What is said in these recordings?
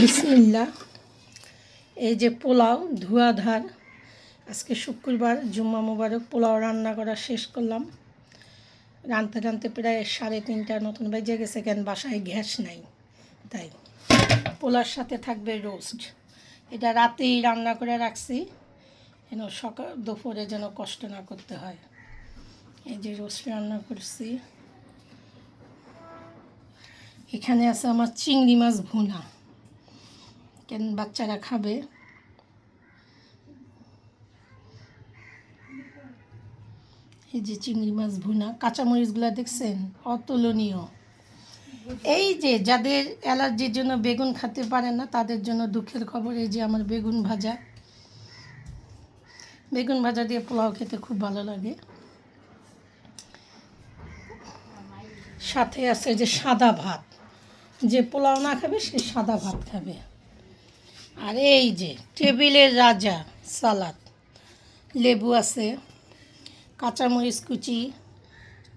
বিসমিল্লা এই যে পোলাও, ধোয়াধার, আজকে শুক্রবার, জুম্মা মুবারক, পোলাও রান্না করা শেষ করলাম। রানতে রানতে প্রায় সাড়ে তিনটার মতন বেজে গেছে কেন বাসায় গ্যাস নাই, তাই। পোলার সাথে থাকবে রোস্ট। এটা রাতেই রান্না করে রাখছি, যেন সকাল, দুপুরে যেন কষ্ট না করতে হয়। এই যে রোস্ট রান্না করছি। এখানে আছে আমার চিংড়ি মাছ ভুনা। কেন বাচ্চারা খাবে? এই যে চিংড়ি মাছ ভুনা, কাঁচামরিচগুলো দেখছেন? অতুলনীয়। এই যে যাদের অ্যালার্জির জন্য বেগুন খেতে পারে না, তাদের জন্য দুঃখের খবর এই যে আমার বেগুন ভাজা। বেগুন ভাজা দিয়ে পোলাও খেতে খুব ভালো লাগে। সাথে আছে যে সাদা ভাত। যে পোলাও না খাবে, সে সাদা ভাত খাবে। আর এই যে, টেবিলের রাজা, সালাদ। লেবু আছে, কাঁচামরিচ কুচি,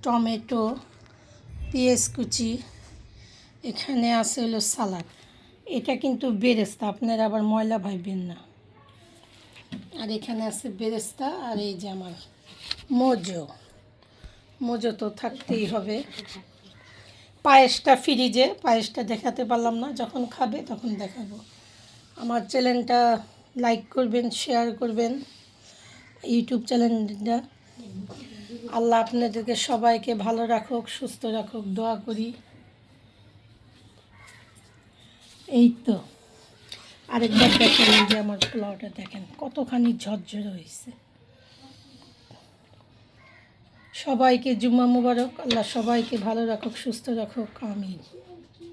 টমেটো, পেঁয়াজ কুচি, এখানে আছে হলো সালাদ। এটা কিন্তু বেরেস্তা, আপনারা আবার ময়লা ভাইবেন না। আর এখানে আছে বেরেস্তা, আর এই যে আমার মোজো। মোজো তো থাকতেই হবে। পায়েসটা ফ্রিজে, পায়েসটা দেখাতে পারলাম না, যখন খাবে তখন দেখাবো। আমার চ্যানেলটা লাইক করবেন, শেয়ার করবেন, ইউটিউব চ্যানেলটা। আল্লাহ আপনাদেরকে সবাইকে ভালো রাখুক, সুস্থ রাখুক, দোয়া করি। এই তো। আরেকবার দেখেন যে আমার পোলাওটা দেখেন, কতখানি ঝরঝরে হয়েছে। সবাইকে জুম্মা মুবারক, আল্লাহ সবাইকে ভালো রাখুক, সুস্থ রাখুক, আমিন।